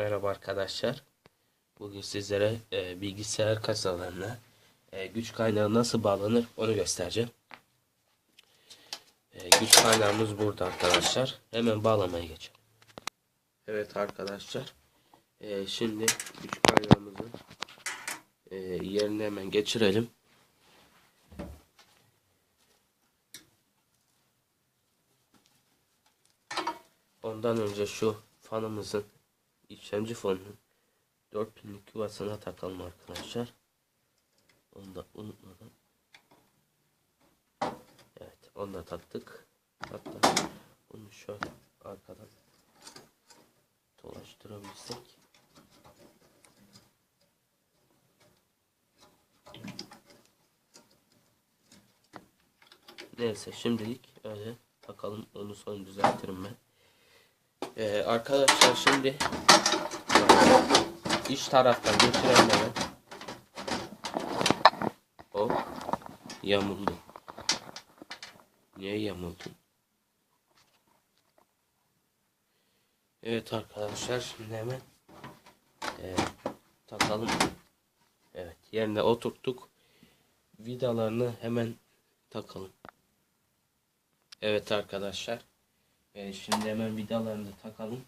Merhaba arkadaşlar. Bugün sizlere e, bilgisayar kasalarına e, güç kaynağı nasıl bağlanır onu göstereceğim. E, güç kaynağımız burada arkadaşlar. Hemen bağlamaya geçelim. Evet arkadaşlar. E, şimdi güç kaynağımızı e, yerine hemen geçirelim. Ondan önce şu fanımızın işlemci fanının 4 pinlik yuvasına takalım arkadaşlar. Onu da unutmadan. Evet onu da taktık. Hatta bunu şöyle arkadan dolaştırabilsek. Neyse şimdilik öyle takalım onu sonra düzeltirim ben. Ee, arkadaşlar şimdi iç taraftan geçirelim hemen. Hop. Yamuldu. Niye yamuldu? Evet arkadaşlar şimdi hemen e, takalım. Evet yerine oturttuk. Vidalarını hemen takalım. Evet arkadaşlar. E, şimdi hemen vidalarını da takalım.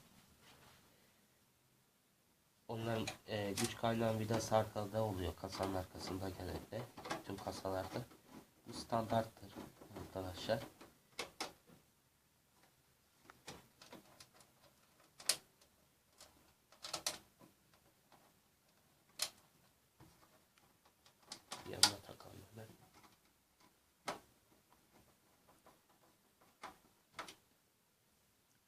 Onların e, güç kaynağı vidası arkada oluyor kasanın arkasında genelde. Tüm kasalarda. Bu standarttır arkadaşlar. Yanına takalım hemen.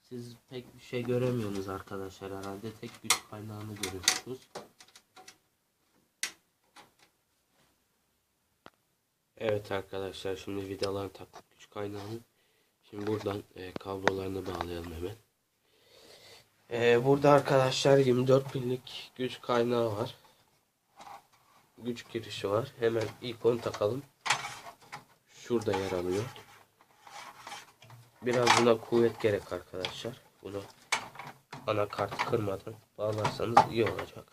Siz pek bir şey göremiyorsunuz arkadaşlar herhalde. Tek güç kaynağını görüyorsunuz. Evet arkadaşlar şimdi vidalar taktık güç kaynağını. Şimdi buradan e, kablolarını bağlayalım hemen. E, burada arkadaşlar 24 pinlik güç kaynağı var. Güç girişi var. Hemen ilk takalım. Şurada yer alıyor. Biraz buna kuvvet gerek arkadaşlar. Bunu anakart kırmadan bağlarsanız iyi olacak.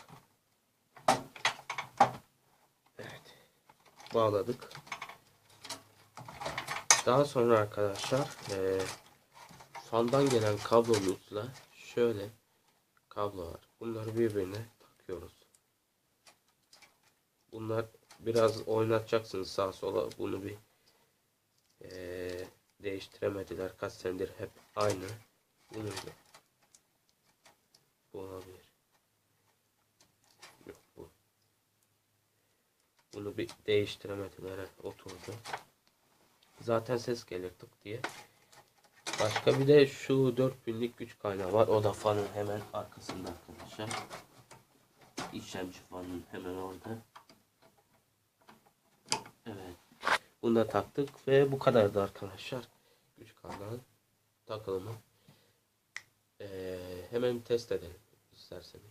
Evet. Bağladık. Daha sonra arkadaşlar eee fandan gelen kablomuzla şöyle kablo var. Bunları birbirine takıyoruz. Bunlar biraz oynatacaksınız sağa sola. Bunu bir değiştiremediler. Kaç senedir hep aynı. Bunu da. Bu olabilir. Yok bu. Bunu bir değiştiremediler. Oturdu. Zaten ses gelir tık diye. Başka bir de şu 4000'lik güç kaynağı var. O da fanın hemen arkasında arkadaşlar. İşlemci fanın hemen orada. Evet. Bunu da taktık ve bu kadardı arkadaşlar. Güç kaynağı takılımı. Ee, hemen test edelim isterseniz.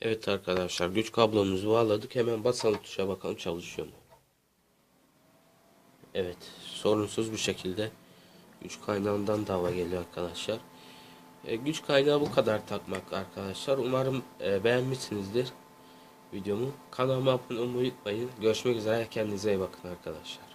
Evet arkadaşlar güç kablomuzu bağladık. Hemen basalım tuşa bakalım çalışıyor mu? Evet sorunsuz bir şekilde güç kaynağından dava geliyor arkadaşlar. E, güç kaynağı bu kadar takmak arkadaşlar. Umarım e, beğenmişsinizdir videomu. Kanalıma abone olmayı unutmayın. Görüşmek üzere. Kendinize iyi bakın arkadaşlar.